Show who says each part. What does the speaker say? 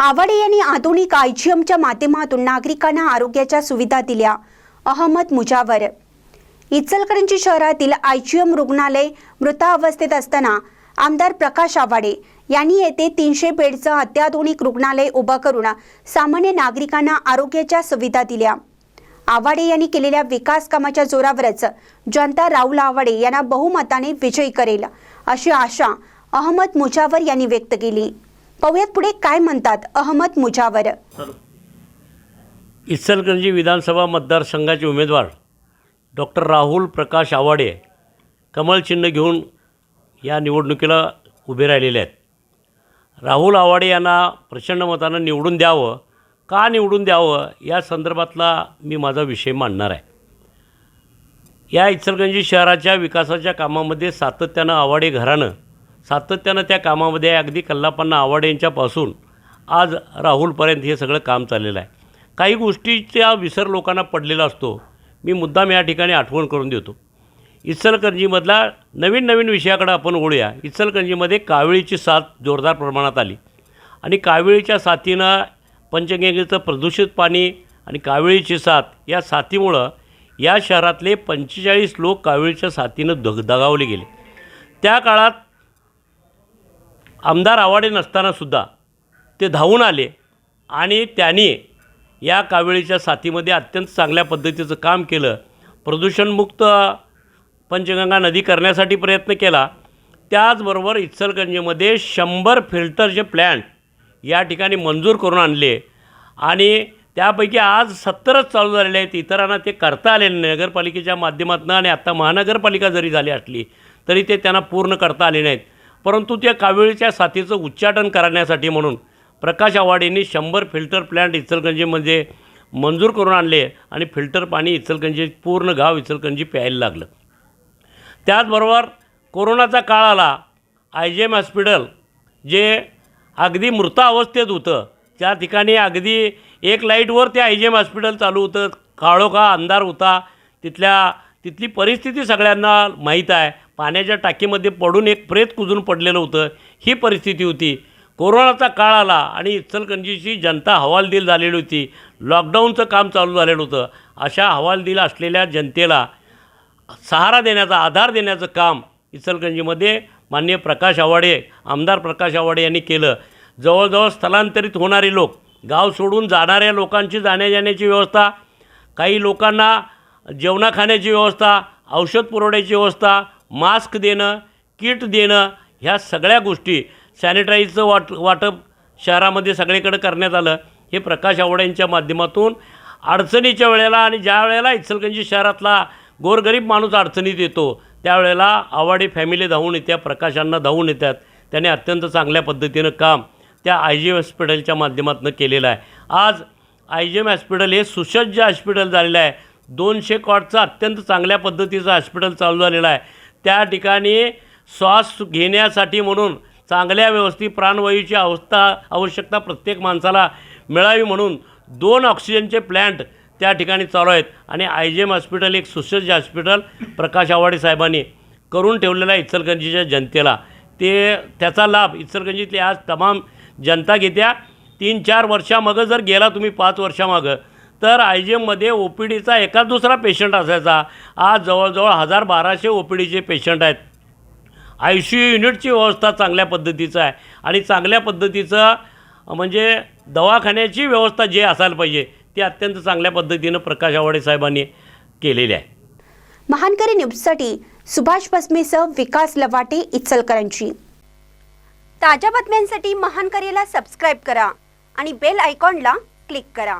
Speaker 1: आवाडे यांनी आधुनिक आयजीएमच्या माध्यमातून नागरिकांना आरोग्याच्या सुविधा दिल्या. अहमद मुजावर. इचलकरंजी शहरातील आयजीएम रुग्णालय मृतावस्थेत असताना आमदार प्रकाश आवाडे यांनी येथे तीनशे बेडचं अत्याधुनिक रुग्णालय उभं करून सामान्य नागरिकांना आरोग्याच्या सुविधा दिल्या. आवाडे यांनी केलेल्या विकास कामाच्या जोरावरच जनता राहुल आवाडे यांना बहुमताने विजयी करेल अशी आशा अहमद मुजावर यांनी व्यक्त केली. पाहुयात पुढे काय म्हणतात अहमद मुजावर.
Speaker 2: इचलकरंजी विधानसभा मतदारसंघाचे उमेदवार डॉक्टर राहुल प्रकाश आवाडे कमल चिन्ह घेऊन या निवडणुकीला उभे राहिलेले आहेत. राहुल आवाडे यांना प्रचंड मतानं निवडून द्यावं का निवडून द्यावं या संदर्भातला मी माझा विषय मांडणार आहे. या इचलकरंजी शहराच्या विकासाच्या कामामध्ये सातत्यानं आवाडे घरानं सातत्यानं त्या कामामध्ये अगदी कल्लापन्ना आवड यांच्यापासून आज राहुलपर्यंत हे सगळं काम चाललेलं आहे. काही गोष्टीचा विसर लोकांना पडलेला असतो. मी मुद्दाम या ठिकाणी आठवण करून देतो. इचलकरंजीमधला नवीन नवीन विषयाकडे आपण ओळूया इचलकरंजीमध्ये कावेळीची साथ जोरदार प्रमाणात आली. आणि कावेळीच्या साथीनं पंचगंगेचं प्रदूषित पाणी आणि कावेळीची साथ या साथीमुळं या शहरातले पंचेचाळीस लोक कावेळीच्या साथीनं दग दगावले गेले. त्या काळात आमदार आवाडे नसतानासुद्धा ते धावून आले आणि त्यांनी या कावेळीच्या साथीमध्ये अत्यंत चांगल्या पद्धतीचं काम केलं. प्रदूषणमुक्त पंचगंगा नदी करण्यासाठी प्रयत्न केला. त्याचबरोबर इचलगंजीमध्ये शंभर फिल्टरचे प्लॅन्ट या ठिकाणी मंजूर करून आणले. आणि त्यापैकी आज सत्तरच चालू झालेले आहेत. इतरांना ते करता आले नाही. नगरपालिकेच्या माध्यमातून आणि आत्ता महानगरपालिका जरी झाली असली तरी ते त्यांना पूर्ण करता आले नाहीत. परंतु त्या कावेळीच्या साथीचं उच्चाटन करण्यासाठी म्हणून प्रकाश आवाडेंनी शंभर फिल्टर प्लॅन्ट इचलकंजीमध्ये मंजूर करून आणले आणि फिल्टर पाणी इचलकंजी पूर्ण गाव इचलकंजी प्यायला लागलं. त्याचबरोबर कोरोनाचा काळ आला आय जी एम हॉस्पिटल जे अगदी मृत अवस्थेत होतं त्या ठिकाणी अगदी एक लाईटवर ते आय जी एम हॉस्पिटल चालू होतं काळोखा अंधार होता तिथल्या तिथली परिस्थिती सगळ्यांना माहीत आहे. पाण्याच्या टाकीमध्ये पडून एक प्रेत कुजून पडलेलं होतं. ही परिस्थिती होती. कोरोनाचा काळ आला आणि इचलकंजीची जनता हवालदिल झालेली होती. लॉकडाऊनचं काम चालू झालेलं होतं. अशा हवालदिल असलेल्या जनतेला सहारा देण्याचा आधार देण्याचं काम इचलगंजीमध्ये माननीय प्रकाश आवाडे आमदार प्रकाश आवाडे यांनी केलं. जवळजवळ स्थलांतरित होणारे लोक गाव सोडून जाणाऱ्या लोकांची जाण्याजाण्याची व्यवस्था काही लोकांना जेवणा खाण्याची व्यवस्था औषध पुरवण्याची व्यवस्था मास्क देणं किट देणं ह्या सगळ्या गोष्टी सॅनिटाईजचं वाट वाटप शहरामध्ये सगळीकडे करण्यात आलं. हे प्रकाश आवड यांच्या माध्यमातून अडचणीच्या वेळेला आणि ज्या वेळेला इचलकरंजी शहरातला गोरगरीब माणूस अडचणीत येतो त्यावेळेला आवाडे फॅमिली धावून येत्या प्रकाशांना धावून येतात. त्याने अत्यंत चांगल्या पद्धतीनं काम त्या आय जी एम हॉस्पिटलच्या माध्यमातून केलेलं आहे. आज आय जी एम हॉस्पिटल हे सुसज्ज हॉस्पिटल झालेलं आहे. दोनशे कॉटचं अत्यंत चांगल्या पद्धतीचं हॉस्पिटल चालू झालेलं आहे. त्या ठिकाणी श्वास घेण्यासाठी म्हणून चांगल्या व्यवस्थित प्राणवायूची अवस्था आवश्यकता प्रत्येक माणसाला मिळावी म्हणून दोन ऑक्सिजनचे प्लॅन्ट त्या ठिकाणी चालू आहेत. आणि आय जी एम हॉस्पिटल एक सुसज्ज हॉस्पिटल प्रकाश आवाडे साहेबांनी करून ठेवलेला आहे इचलगंजीच्या जनतेला. ते त्याचा लाभ इचलगंजीतली आज तमाम जनता घेत्या. तीन चार वर्षामागं जर गेला तुम्ही पाच वर्षामागं तर आय जी एममध्ये ओ पी डीचा एकाच दुसरा पेशंट असायचा. आज जवळजवळ हजार बाराशे ओ पी डीचे पेशंट आहेत. आय सी यू युनिटची व्यवस्था चांगल्या पद्धतीचं आहे. आणि चांगल्या पद्धतीचं म्हणजे दवाखान्याची व्यवस्था जे असायला पाहिजे ती अत्यंत चांगल्या पद्धतीनं प्रकाश आवाडे साहेबांनी केलेली आहे.
Speaker 1: महानकरी न्यूजसाठी सुभाष बसमेसह विकास लवाटे इचलकरांची ताज्या बातम्यांसाठी महानकरीला सबस्क्राईब करा आणि बेल आयकॉनला क्लिक करा.